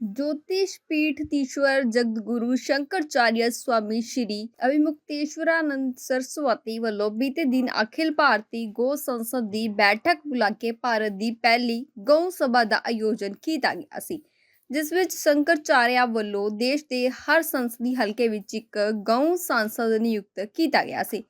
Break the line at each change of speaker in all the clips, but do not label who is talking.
ज्योतिष पीठ तीश्वर ਜਗਤਗੁਰੂ ਸ਼ੰਕਰਚਾਰਿਆ ਸਵਾਮੀ ਸ਼੍ਰੀ ਅਭਿਮੁਕਤੇਸ਼ਵਰਾਨੰਦ ਸਰਸਵਤੀ ਵੱਲੋਂ ਬੀਤੇ ਦਿਨ ਅਖਿਲ ਭਾਰਤੀ ਗੋ ਸੰਸਦ ਦੀ ਬੈਠਕ ਬੁਲਾ ਕੇ ਭਾਰਤ ਦੀ ਪਹਿਲੀ ਗਊ ਸਭਾ ਦਾ ਆਯੋਜਨ ਕੀਤਾ ਗਿਆ ਸੀ ਜਿਸ ਵਿੱਚ ਸ਼ੰਕਰਚਾਰਿਆ ਵੱਲੋਂ ਦੇਸ਼ ਦੇ ਹਰ ਸੰਸਦੀ ਹਲਕੇ ਵਿੱਚ ਇੱਕ ਗਊ ਸੰਸਦ ਨਿਯੁਕਤ ਕੀਤਾ ਗਿਆ ਸੀ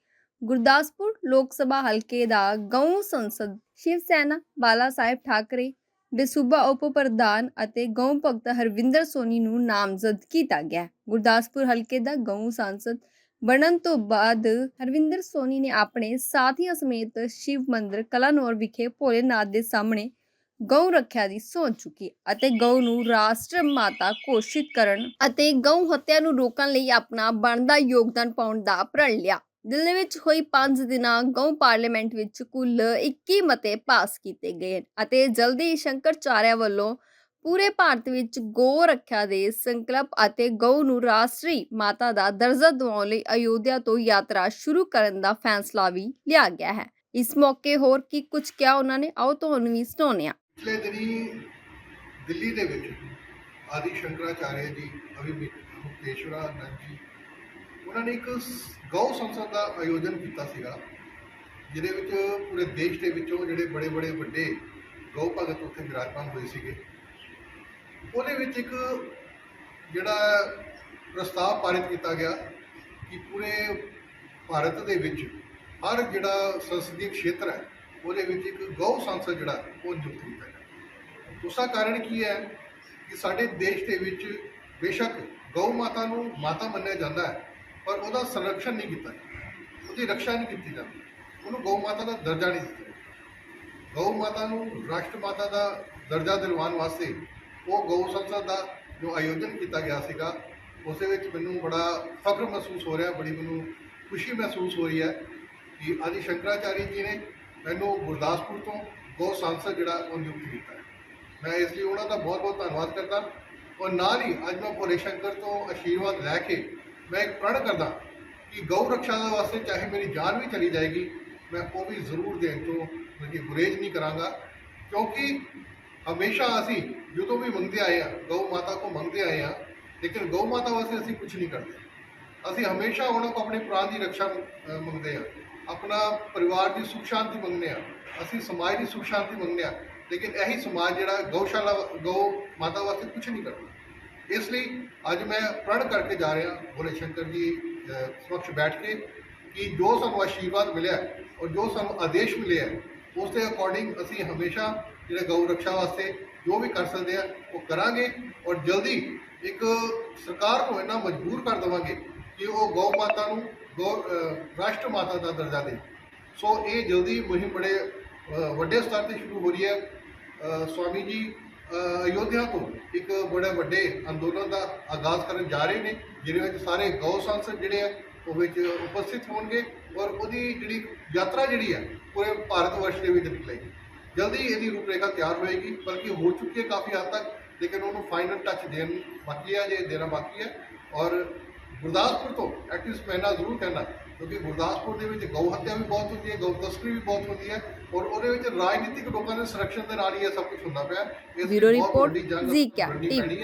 ਗੁਰਦਾਸਪੁਰ ਲੋਕ ਸਭਾ ਹਲਕੇ ਦਾ ਗਊ ਸੰਸਦ ਸ਼ਿਵ ਸੈਨਾ ਬਾਲਾ ਸਾਹਿਬ ਠਾਕਰੇ ਦੇ ਸੂਬਾ ਉਪ ਪ੍ਰਧਾਨ ਅਤੇ ਗਊ ਭਗਤ ਹਰਵਿੰਦਰ ਸੋਨੀ ਨੂੰ ਨਾਮਜ਼ਦ ਕੀਤਾ ਗਿਆ। ਗੁਰਦਾਸਪੁਰ ਹਲਕੇ ਦਾ ਗਊ ਸੰਸਦ ਬਣਨ ਤੋਂ ਬਾਅਦ ਹਰਵਿੰਦਰ ਸੋਨੀ ਨੇ ਆਪਣੇ ਸਾਥੀਆਂ ਸਮੇਤ ਸ਼ਿਵ ਮੰਦਿਰ ਕਲਾਨੌਰ ਵਿਖੇ ਭੋਲੇਨਾਥ ਦੇ ਸਾਹਮਣੇ ਗਊ ਰੱਖਿਆ ਦੀ ਸਹੁੰ ਚੁੱਕੀ ਅਤੇ ਗਊ ਨੂੰ ਰਾਸ਼ਟਰ ਮਾਤਾ ਘੋਸ਼ਿਤ ਕਰਨ ਅਤੇ ਗਊ ਹੱਤਿਆ ਨੂੰ ਰੋਕਣ ਲਈ ਆਪਣਾ ਬਣਦਾ ਯੋਗਦਾਨ ਪਾਉਣ ਦਾ ਪ੍ਰਣ ਲਿਆ। ਦਿੱਲੀ ਵਿੱਚ ਹੋਈ 5 ਦਿਨਾਂ ਗਊ ਪਾਰਲੀਮੈਂਟ ਵਿੱਚ ਕੁੱਲ 21 ਮਤੇ ਪਾਸ ਕੀਤੇ ਗਏ ਅਤੇ ਜਲਦੀ ਹੀ ਸ਼ੰਕਰਚਾਰਿਆ ਵੱਲੋਂ ਪੂਰੇ ਭਾਰਤ ਵਿੱਚ ਗੋ ਰੱਖਿਆ ਦੇ ਸੰਕਲਪ ਅਤੇ ਗਊ ਨੂੰ ਰਾਸ਼ਟਰੀ ਮਾਤਾ ਦਾ ਦਰਜਾ ਦਿਵਾਉਣ ਲਈ ਅਯੋਧਿਆ ਤੋਂ ਯਾਤਰਾ ਸ਼ੁਰੂ ਕਰਨ ਦਾ ਫੈਸਲਾ ਵੀ ਲਿਆ ਗਿਆ ਹੈ। ਇਸ ਮੌਕੇ ਹੋਰ ਕੀ ਕੁਝ ਕਿਹਾ ਉਹਨਾਂ ਨੇ? ਆਓ ਤੁਹਾਨੂੰ ਵੀ ਸੁਣਾਉਂਦੇ ਹਾਂ।
ਪਿਛਲੇ ਦਿਨੀ ਦਿੱਲੀ ਦੇ ਵਿੱਚ ਆਦਿ ਸ਼ੰਕਰਾਚਾਰਿਆ ਜੀ ਅਭਿਮੁਕਤੇਸ਼ਵਰਾ ਆਨੰਦ ਜੀ ਉਹਨਾਂ ਨੇ ਇੱਕ ਗਊ ਸੰਸਦ ਦਾ ਆਯੋਜਨ ਕੀਤਾ ਸੀਗਾ, ਜਿਹਦੇ ਵਿੱਚ ਪੂਰੇ ਦੇਸ਼ ਦੇ ਵਿੱਚੋਂ ਜਿਹੜੇ ਬੜੇ ਬੜੇ ਵੱਡੇ ਗਊ ਭਗਤ ਉੱਥੇ ਵਿਰਾਜਮਾਨ ਹੋਏ ਸੀਗੇ। ਉਹਦੇ ਵਿੱਚ ਇੱਕ ਜਿਹੜਾ ਪ੍ਰਸਤਾਵ ਪਾਰਿਤ ਕੀਤਾ ਗਿਆ ਕਿ ਪੂਰੇ ਭਾਰਤ ਦੇ ਵਿੱਚ ਹਰ ਜਿਹੜਾ ਸੰਸਦੀ ਖੇਤਰ ਹੈ, ਉਹਦੇ ਵਿੱਚ ਇੱਕ ਗਊ ਸੰਸਦ ਜਿਹੜਾ, ਉਹ ਨਿਯੁਕਤ ਕੀਤਾ ਗਿਆ। ਉਸਦਾ ਕਾਰਨ ਕੀ ਹੈ ਕਿ ਸਾਡੇ ਦੇਸ਼ ਦੇ ਵਿੱਚ ਬੇਸ਼ੱਕ ਗਊ ਮਾਤਾ ਨੂੰ ਮਾਤਾ ਮੰਨਿਆ ਜਾਂਦਾ ਹੈ। ਪਰ ਉਹਦਾ ਸੰਰਕਸ਼ਣ ਨਹੀਂ ਕੀਤਾ ਉਹਦੀ ਰੱਖਿਆ ਨਹੀਂ ਕੀਤੀ ਜਾਂਦੀ। ਉਹਨੂੰ ਗਊ ਮਾਤਾ ਦਾ ਦਰਜਾ ਨਹੀਂ ਦਿੱਤਾ ਗਊ ਮਾਤਾ ਨੂੰ ਰਾਸ਼ਟਰ ਮਾਤਾ ਦਾ ਦਰਜਾ ਦਿਲਵਾਉਣ ਵਾਸਤੇ ਉਹ ਗਊ ਸੰਸਦ ਦਾ ਜੋ ਆਯੋਜਨ ਕੀਤਾ ਗਿਆ ਸੀਗਾ, ਉਸ ਵਿੱਚ ਮੈਨੂੰ ਬੜਾ ਫਖਰ ਮਹਿਸੂਸ ਹੋ ਰਿਹਾ, ਬੜੀ ਮੈਨੂੰ ਖੁਸ਼ੀ ਮਹਿਸੂਸ ਹੋ ਰਹੀ ਹੈ ਕਿ ਆਦਿ ਸ਼ੰਕਰਾਚਾਰੀ ਜੀ ਨੇ ਮੈਨੂੰ ਗੁਰਦਾਸਪੁਰ ਤੋਂ ਗਊ ਸੰਸਦ ਜਿਹੜਾ ਉਹ ਨਿਯੁਕਤ ਕੀਤਾ ਹੈ। ਮੈਂ ਇਸ ਲਈ ਉਹਨਾਂ ਦਾ ਬਹੁਤ ਬਹੁਤ ਧੰਨਵਾਦ ਕਰਦਾ ਔਰ ਨਾਲ ਹੀ ਅੱਜ ਮੈਂ ਭੋਲੇ ਸ਼ੰਕਰ ਤੋਂ ਆਸ਼ੀਰਵਾਦ ਲੈ ਕੇ ਮੈਂ ਇੱਕ ਪ੍ਰਣ ਕਰਦਾ ਕਿ ਗਊ ਰੱਖਿਆ ਦੇ ਵਾਸਤੇ ਚਾਹੇ ਮੇਰੀ ਜਾਨ ਵੀ ਚਲੀ ਜਾਏਗੀ, ਮੈਂ ਉਹ ਵੀ ਜ਼ਰੂਰ ਦੇਣ ਤੋਂ ਮੇਰੀ ਗੁਰੇਜ਼ ਨਹੀਂ ਕਰਾਂਗਾ। ਕਿਉਂਕਿ ਹਮੇਸ਼ਾ ਅਸੀਂ ਜਦੋਂ ਵੀ ਮੰਗਦੇ ਆਏ ਆ ਗਊ ਮਾਤਾ ਕੋ ਮੰਗਦੇ ਆਏ ਆ ਲੇਕਿਨ ਗਊ ਮਾਤਾ ਵਾਸਤੇ ਅਸੀਂ ਕੁਝ ਨਹੀਂ ਕਰਦੇ। ਅਸੀਂ ਹਮੇਸ਼ਾ ਉਹਨਾਂ ਕੋ ਆਪਣੇ ਪ੍ਰਾਣ ਦੀ ਰੱਖਿਆ ਮੰਗਦੇ ਆ ਆਪਣਾ ਪਰਿਵਾਰ ਦੀ ਸੁਖ ਸ਼ਾਂਤੀ ਮੰਗਦੇ ਆ ਅਸੀਂ ਸਮਾਜ ਦੀ ਸੁਖ ਸ਼ਾਂਤੀ ਮੰਗਦੇ ਆ ਲੇਕਿਨ ਇਹੀ ਸਮਾਜ ਜਿਹੜਾ ਗਊਸ਼ਾਲਾ, ਗਊ ਮਾਤਾ ਵਾਸਤੇ ਕੁਝ ਨਹੀਂ ਕਰਦਾ। ਇਸ ਲਈ ਅੱਜ ਮੈਂ ਪ੍ਰਣ ਕਰਕੇ ਜਾ ਰਿਹਾ ਭੋਲੇ ਸ਼ੰਕਰ ਜੀ ਸਮਕਸ਼ ਬੈਠ ਕੇ ਕਿ ਜੋ ਸਾਨੂੰ ਆਸ਼ੀਰਵਾਦ ਮਿਲਿਆ ਔਰ ਜੋ ਸਾਨੂੰ ਆਦੇਸ਼ ਮਿਲਿਆ ਉਸ ਦੇ ਅਕੋਰਡਿੰਗ ਅਸੀਂ ਹਮੇਸ਼ਾ ਜਿਹੜੇ ਗਊ ਰੱਖਿਆ ਵਾਸਤੇ ਜੋ ਵੀ ਕਰ ਸਕਦੇ ਆ, ਉਹ ਕਰਾਂਗੇ ਔਰ ਜਲਦੀ ਇੱਕ ਸਰਕਾਰ ਨੂੰ ਇਹਨਾਂ ਮਜਬੂਰ ਕਰ ਦੇਵਾਂਗੇ ਕਿ ਉਹ ਗਊ ਮਾਤਾ ਨੂੰ ਗੋ ਰਾਸ਼ਟਰ ਮਾਤਾ ਦਾ ਦਰਜਾ ਦੇ। ਸੋ ਇਹ ਜਲਦੀ ਮੁਹਿੰਮ ਬੜੇ ਵੱਡੇ ਸਤਰ ਤੇ ਸ਼ੁਰੂ ਹੋ ਰਹੀ ਹੈ। ਸਵਾਮੀ ਜੀ ਅਯੋਧਿਆ ਤੋਂ ਇੱਕ ਬੜੇ ਵੱਡੇ ਅੰਦੋਲਨ ਦਾ ਆਗਾਜ਼ ਕਰਨ ਜਾ ਰਹੇ ਨੇ, ਜਿਹਦੇ ਵਿੱਚ ਸਾਰੇ ਗਊ ਸੰਸਦ ਜਿਹੜੇ ਆ, ਉਹ ਵਿੱਚ ਉਪਸਥਿਤ ਹੋਣਗੇ ਔਰ ਉਹਦੀ ਜਿਹੜੀ ਯਾਤਰਾ ਜਿਹੜੀ ਹੈ ਪੂਰੇ ਭਾਰਤ ਵਰਸ਼ ਦੇ ਵਿੱਚ ਨਿਕਲੇਗੀ। ਜਲਦੀ ਇਹਦੀ ਰੂਪਰੇਖਾ ਤਿਆਰ ਹੋਏਗੀ, ਬਲਕਿ ਹੋ ਚੁੱਕੀ ਹੈ ਕਾਫੀ ਹੱਦ ਤੱਕ, ਲੇਕਿਨ ਉਹਨੂੰ ਫਾਈਨਲ ਟੱਚ ਦੇਣ ਬਾਕੀ ਹੈ ਜੇ ਦੇਣਾ ਬਾਕੀ ਹੈ ਔਰ ਗੁਰਦਾਸਪੁਰ ਤੋਂ ਐਟਲੀਸਟ ਮੈਂ ਜ਼ਰੂਰ ਕਹਿਣਾ ਕਿਉਂਕਿ ਗੁਰਦਾਸਪੁਰ ਦੇ ਵਿੱਚ ਗਊ ਹੱਤਿਆ ਵੀ ਬਹੁਤ ਹੁੰਦੀ ਹੈ ਗਊ ਤਸਕਰੀ ਵੀ ਬਹੁਤ ਹੁੰਦੀ ਹੈ ਔਰ ਉਹਦੇ ਵਿੱਚ ਰਾਜਨੀਤਿਕ ਲੋਕਾਂ ਦੇ ਸੰਰਕਸ਼ਣ ਦੇ ਨਾਲ ਹੀ ਇਹ ਸਭ ਕੁਝ ਹੁੰਦਾ ਪਿਆ। ਇਸ ਬਹੁਤ
ਰਿਪੋਰਟ,
ਵੱਡੀ ਜੰਗ
ਜ਼ੀ ਕਿਆ
ਲੜਨੀ। ਪੈਣੀ ਹੈ